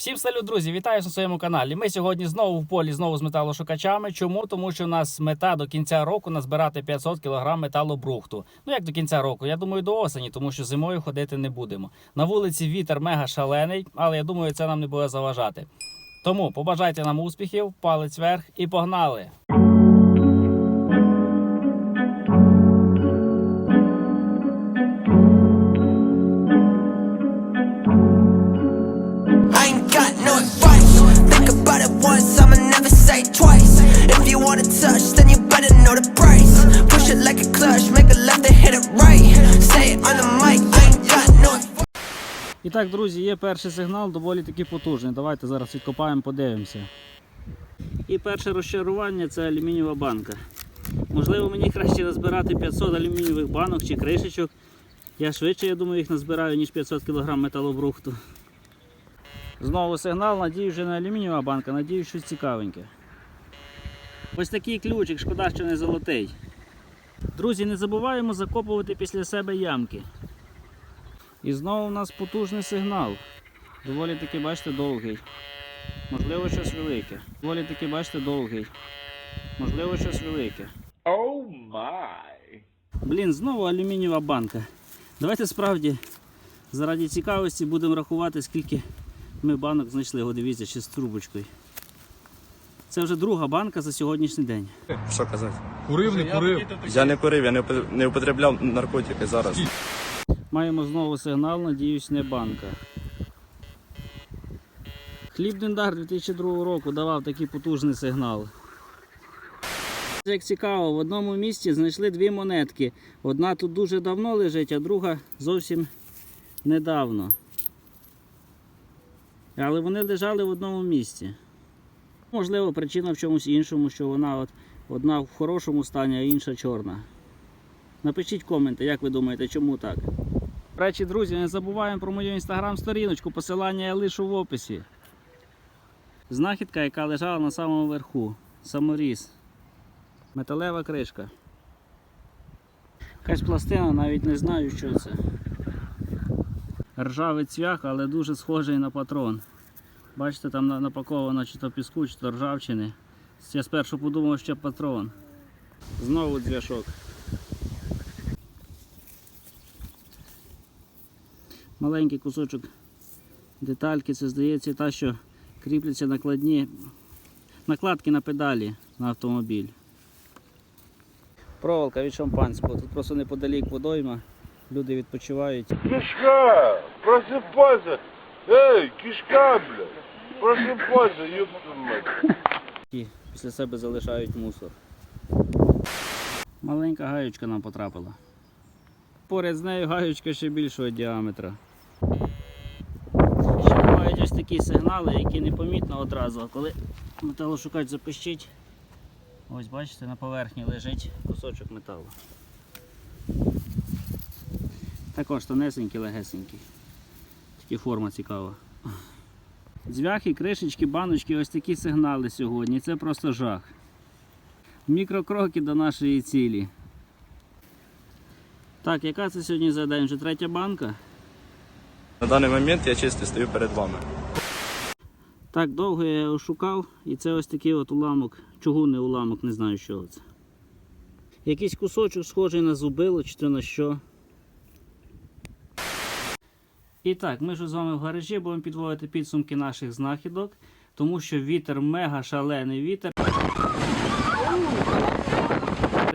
Всім салют, друзі! Вітаю на своєму каналі. Ми сьогодні знову в полі, знову з металошукачами. Чому? Тому що у нас мета до кінця року назбирати 500 кг металобрухту. Ну як до кінця року? Я думаю, до осені, тому що зимою ходити не будемо. На вулиці вітер мега шалений, але я думаю, це нам не буде заважати. Тому побажайте нам успіхів, палець вверх і погнали! І так, друзі, є перший сигнал, доволі таки потужний. Давайте зараз відкопаємо, подивимося. І перше розчарування це алюмінієва банка. Можливо, мені краще назбирати 500 алюмінієвих банок чи кришечок. Я швидше, я думаю, їх назбираю, ніж 500 кг металобрухту. Знову сигнал, надію, вже не алюмінієва банка, надію, щось цікавеньке. Ось такий ключик, шкода, що не золотий. Друзі, не забуваємо закопувати після себе ямки. І знову у нас потужний сигнал. Доволі таки, бачите, довгий. Можливо, щось велике. Доволі таки, бачите, довгий. Можливо, щось велике. Oh my. Блін, знову алюмінієва банка. Давайте справді, заради цікавості, будемо рахувати, скільки ми банок знайшли. О, дивіться, ще з трубочкою. Це вже друга банка за сьогоднішній день. Що казати? Курив, не курив. Я не курив, я не не употребляв наркотики зараз. Маємо знову сигнал, надіюсь, не банка. Хлібдендар 2002 року давав такий потужний сигнал. Як цікаво, в одному місці знайшли дві монетки. Одна тут дуже давно лежить, а друга зовсім недавно. Але вони лежали в одному місці. Можливо, причина в чомусь іншому, що вона от, одна в хорошому стані, а інша чорна. Напишіть коменти, як ви думаєте, чому так? До речі, друзі, не забуваємо про мою інстаграм-сторіночку, посилання я лишу в описі. Знахідка, яка лежала на самому верху. Саморіз. Металева кришка. Якась пластина, навіть не знаю, що це. Ржавий цвях, але дуже схожий на патрон. Бачите, там напаковано чи то піску, чи то ржавчини. Я спершу подумав, що патрон. Знову дзвяшок. маленький кусочок детальки, це здається та, що кріпляться накладні накладки на педалі на автомобіль. Проволока від шампанського. Тут просто неподалік водойма. Люди відпочивають. Кишка! Просыпайся! Эй, кишка, блядь! Просыпайся, ёпта мать! і після себе залишають мусор. Маленька гаючка нам потрапила. Поряд з нею гаючка ще більшого діаметра. Такі сигнали, які непомітно одразу, коли металошукач запищить, ось бачите, на поверхні лежить кусочок металу. Також тонесенький, легесенький. Тільки форма цікава. Дзвяхи, кришечки, баночки, ось такі сигнали сьогодні. Це просто жах. Мікрокроки до нашої цілі. Так, яка це сьогодні за день? Вже третя банка? На даний момент я чисто стою перед вами. Так, довго я його шукав, і це ось такий от уламок, чугунний уламок, не знаю що це. Якийсь кусочок схожий на зубило, чи то на що. І так, ми ж з вами в гаражі будемо підводити підсумки наших знахідок, тому що вітер мега шалений вітер.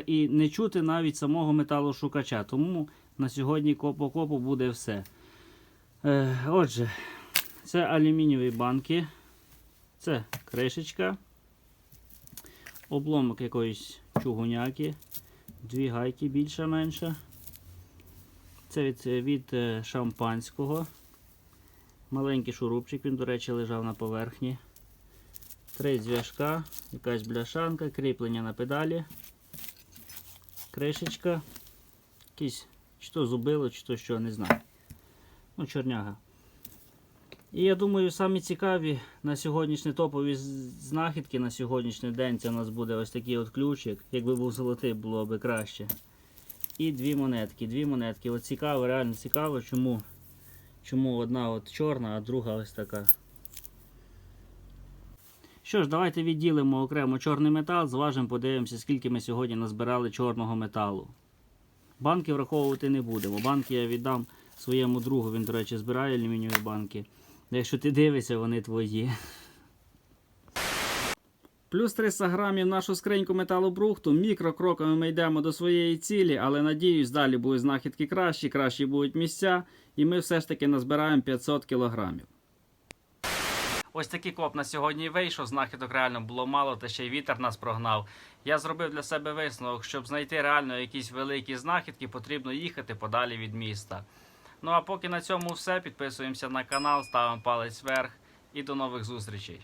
І не чути навіть самого металошукача. Тому на сьогодні по копу буде все. Е, отже, це алюмінієві банки, це кришечка, обломок якоїсь чугуняки, дві гайки більше-менше. Це від, від е, шампанського. Маленький шурупчик, він, до речі, лежав на поверхні. Три дзвяжка, якась бляшанка, кріплення на педалі, кришечка, якісь чи то зубило, чи то що, не знаю. Ну, чорняга. І я думаю, самі цікаві на сьогоднішні топові знахідки на сьогоднішній день це у нас буде ось такий от ключик. Якби був золотий, було б краще. І дві монетки. Дві монетки. От цікаво, реально цікаво, чому, чому одна от чорна, а друга ось така. Що ж, давайте відділимо окремо чорний метал, зважимо, подивимося, скільки ми сьогодні назбирали чорного металу. Банки враховувати не будемо. Банки я віддам своєму другу, він, до речі, збирає алюмінієві банки. Якщо ти дивишся, вони твої. Плюс 300 грамів нашу скриньку металобрухту. Мікрокроками ми йдемо до своєї цілі, але надіюсь, далі будуть знахідки кращі, кращі будуть місця, і ми все ж таки назбираємо 500 кілограмів. Ось такий коп на сьогодні вийшов. Знахідок реально було мало, та ще й вітер нас прогнав. Я зробив для себе висновок, щоб знайти реально якісь великі знахідки, потрібно їхати подалі від міста. Ну а поки на цьому все. Підписуємося на канал, ставимо палець вверх і до нових зустрічей.